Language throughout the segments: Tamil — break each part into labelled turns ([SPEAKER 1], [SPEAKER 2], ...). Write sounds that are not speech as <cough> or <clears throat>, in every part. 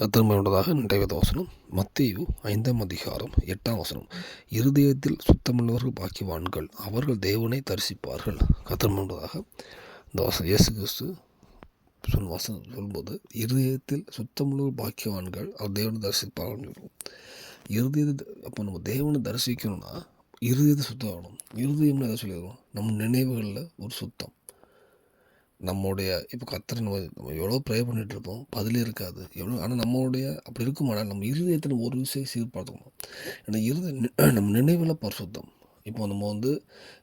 [SPEAKER 1] கத்திரமையுள்ளதாக இன்றைய வசனம் மத்தியு ஐந்தாம் அதிகாரம் எட்டாம் வசனம். இருதயத்தில் சுத்தமுள்ளவர்கள் பாக்கியவான்கள் அவர்கள் தேவனை தரிசிப்பார்கள். கத்திரமையுள்ளதாக இந்த வசனம் இயேசு கிறிஸ்து சொல் வசனம் சொல்லும்போது இருதயத்தில் சுத்தமுள்ளவர்கள் பாக்கியவான்கள் அவர் தேவனை தரிசிப்பார்கள் சொல்லுவோம் இருதயத்தை அப்போ நம்ம தேவனை தரிசிக்கணும்னா இருதயத்தை சுத்தம் ஆகணும். இருதயம்னு எதை சொல்லிடுவோம் நம்ம நினைவுகளில் ஒரு சுத்தம். நம்முடைய இப்போ கத்திர நம்ம நம்ம எவ்வளோ ப்ரே பண்ணிட்டு இருப்போம் பதிலே இருக்காது. எவ்வளோ ஆனால் நம்மளுடைய அப்படி இருக்குமானால் நம்ம இருதயத்தில் ஒரு விஷயம் சீர்படுத்தணும். ஏன்னா இருதய <clears throat> நம்ம நினைவில் பரிசுத்தம். இப்போ நம்ம வந்து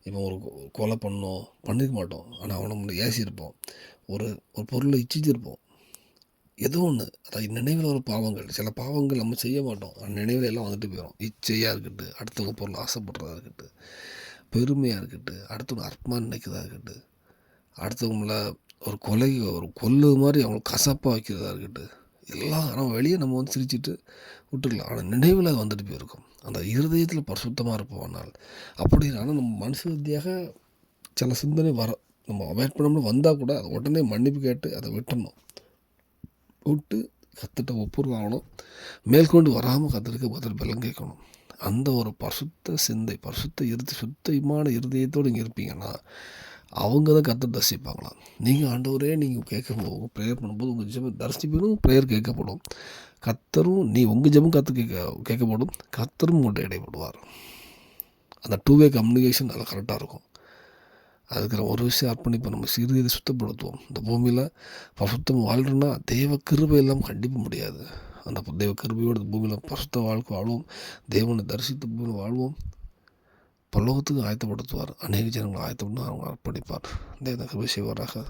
[SPEAKER 1] இப்போ ஒரு கொலை பண்ணோம் பண்ணிக்க மாட்டோம். ஆனால் அவனை நம்ம ஏசியிருப்போம். ஒரு ஒரு பொருளை இச்சிச்சிருப்போம். ஏதோ ஒன்று அதாவது நினைவில் ஒரு பாவங்கள். சில பாவங்கள் நம்ம செய்ய மாட்டோம். ஆனால் நினைவில் எல்லாம் வந்துட்டு போயிடும் இச்சையாக இருக்கட்டும் அடுத்தவங்க பொருள் ஆசைப்படுறதா இருக்கட்டும் பெருமையாக இருக்கட்டும் அடுத்தவங்க அற்பமாக நினைக்கிறதா இருக்கட்டும் அடுத்தவங்கள ஒரு கொலை ஒரு கொல்லு மாதிரி அவங்க கசப்பாக வைக்கிறதா இருக்கட்டும். எல்லாம் ஆனால் வெளியே நம்ம வந்து சிரிச்சிட்டு விட்டுக்கலாம் ஆனால் நினைவில் அது வந்துட்டு போயிருக்கும். அந்த இருதயத்தில் பரிசுத்தமாக இருப்போம் ஆனால் அப்படி ஆனால் நம்ம மனசு ரீதியாக சில சிந்தனை வர நம்ம அவாய்ட் பண்ணோம்னு வந்தால் கூட அதை உடனே மன்னிப்பு கேட்டு அதை விட்டணும் விட்டு கற்றுட்ட ஆகணும் மேற்கொண்டு வராமல் கற்றுக்க பதில் பலம் கேட்கணும். அந்த ஒரு பரிசுத்த சிந்தை பரிசுத்த இறுதி சுத்தமான இருதயத்தோடு இங்கே இருப்பீங்கன்னா அவங்க தான் கற்று தரிசிப்பாங்களாம். நீங்கள் ஆண்டவரே நீங்கள் கேட்கும்போது ப்ரேயர் பண்ணும்போது உங்கள் ஜெபம் தரிசிப்பினும் ப்ரேயர் கேட்கப்படும். கத்தரும் நீ உங்கள் ஜெபம் கற்று கேட்க கேட்கப்படும். கத்தரும் உங்கள்கிட்ட இடைப்படுவார். அந்த டூ வே கம்யூனிகேஷன் நல்லா கரெக்டாக இருக்கும். அதுக்கு ஒரு விஷயம் அர்ப்பணிப்போம். நம்ம சிறுதை சுத்தப்படுத்துவோம். இந்த பூமியில் பசுத்தம் வாழ்கிறோன்னா தெய்வ கிருபை எல்லாம் கண்டிப்பாக முடியாது. அந்த தெய்வ கிருபையோட பூமியில் பசுத்த வாழ்க்கை வாழ்வோம். தேவனை தரிசித்த பூமியில் வாழ்வோம். பல்லவத்துக்கு ஆயத்தப்படுத்துவார். அநேக ஜனங்கள் ஆயத்தப்பட்டு அவங்க அர்ப்பணிப்பார். தேவ கிருபை செய்வாராக